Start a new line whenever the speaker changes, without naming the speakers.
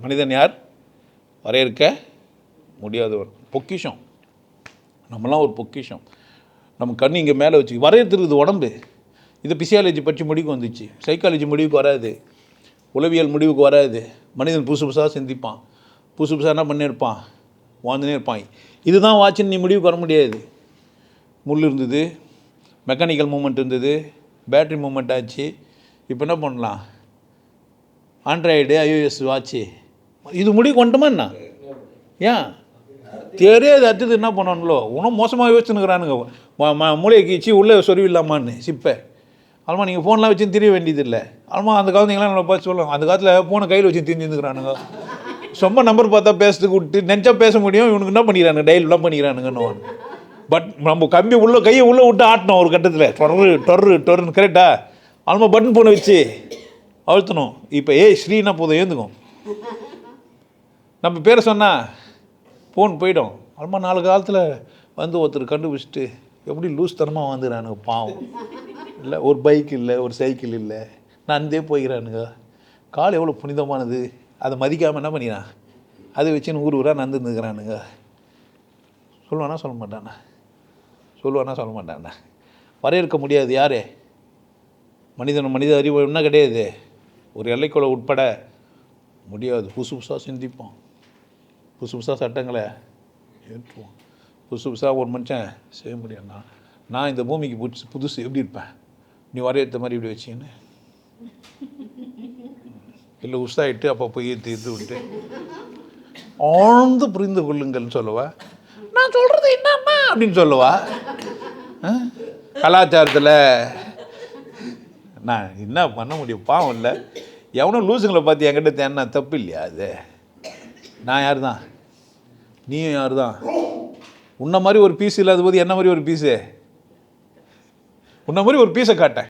மனிதன் யார்? வரையறுக்க முடியாதவர் பொக்கிஷம். நம்மலாம் ஒரு பொக்கிஷம். நம்ம கண் இங்கே மேலே வச்சு வரையறுத்துருக்குது உடம்பு. இது பிசியாலஜி பற்றி முடிவுக்கு வந்துச்சு. சைக்காலஜி முடிவுக்கு வராது. உளவியல் முடிவுக்கு வராது. மனிதன் புதுசு புதுசாக சிந்திப்பான். புதுசு புதுசாக என்ன பண்ணியிருப்பான்? வாழ்ந்துனே இருப்பான். இதுதான் வாட்சுன்னு நீ முடிவுக்கு வர முடியாது. முள் இருந்தது மெக்கானிக்கல் மூமெண்ட் இருந்தது பேட்ரி மூமெண்ட் ஆச்சு. இப்போ என்ன பண்ணலாம்? ஆண்ட்ராய்டு ஐஓஎஸ் வாட்ச்சு இது முடிவு கொண்டுமா என்ன? ஏன் தெரியாது அடுத்தது என்ன பண்ணணுங்களோ இன்னும் மோசமாக யோசிச்சுனுக்குறானுங்க மூளையை கீச்சு உள்ளே சொருவிடலாமான்னு சிப்பை. ஆல்மா நீங்கள் ஃபோன்லாம் வச்சு தெரிய வேண்டியதில்லை. ஆல்மா அந்த குழந்தைங்களாம் நம்ம பார்த்து சொல்லுவோம் அந்த காலத்தில் ஃபோனை கையில் வச்சு தெரிஞ்சுருக்கிறானுங்க சும்மா நம்பர் பார்த்தா பேசுறதுக்கு விட்டு நினச்சா பேச முடியும் இவனுக்கு என்ன பண்ணிக்கிறானுங்க? டெய்லிலாம் பண்ணிக்கிறானுங்கன்னு பட் நம்ம கம்பி உள்ளே கையை உள்ளே விட்டு ஆட்டணும் ஒரு கட்டத்தில். டொர்ரு டொர்ரு டொர்னு கரெக்டா ஆல்மா பட்டன் ஃபோனை வச்சு அழுத்தணும். இப்போ ஏய் ஸ்ரீனா போதும் ஏந்துக்கும் நம்ம பேரை சொன்னா ஃபோன் போயிடும். அல்மா நாலு காலத்தில் வந்து ஒருத்தர் கண்டுபிடிச்சிட்டு எப்படி லூஸ் தனமாக வந்துடுறானுங்க பாவம். இல்லை ஒரு பைக் இல்லை ஒரு சைக்கிள் இல்லை. நடந்தே போய்கிறானுங்க கால் எவ்வளோ புனிதமானது. அதை மதிக்காமல் என்ன பண்ணிக்கிறான் அதை வச்சுன்னு ஊர் ஊராக நடந்துருந்துக்கிறானுங்க சொல்லுவானா சொல்ல மாட்டானா? சொல்லுவானா சொல்ல மாட்டானா? வரையறுக்க முடியாது யாரே? மனிதன் மனித அறிவு என்ன கிடையாது? ஒரு எல்லைக்குள்ள உட்பட முடியாது. புதுசு புதுசாக சிந்திப்போம். புதுசு புதுசாக சட்டங்களை ஏற்றுவோம். புதுசு புதுசாக ஒரு மனுஷன் செய்ய முடியும் நான் இந்த பூமிக்கு புதுசு புதுசு எப்படி இருப்பேன்? நீ வரையறுத்த மாதிரி இப்படி வச்சின்னு இல்லை உஷாயிட்டு அப்போ போய் தீர்த்து விட்டு. ஆழ்ந்து புரிந்து கொள்ளுங்கள்னு சொல்லுவா. நான் சொல்கிறது என்னம்மா அப்படின்னு சொல்லுவா? கலாச்சாரத்தில் நான் என்ன பண்ண முடியும்? பாவம் இல்லை. எவனும் லூசுங்களை பார்த்து என்கிட்ட தேன்னா தப்பு இல்லையா அது? நான் யார் தான் நீயும் யார் தான் உன்ன மாதிரி ஒரு பீஸ் இல்லாத போது என்ன மாதிரி ஒரு பீஸு உன்ன மாதிரி ஒரு பீஸை காட்டேன்.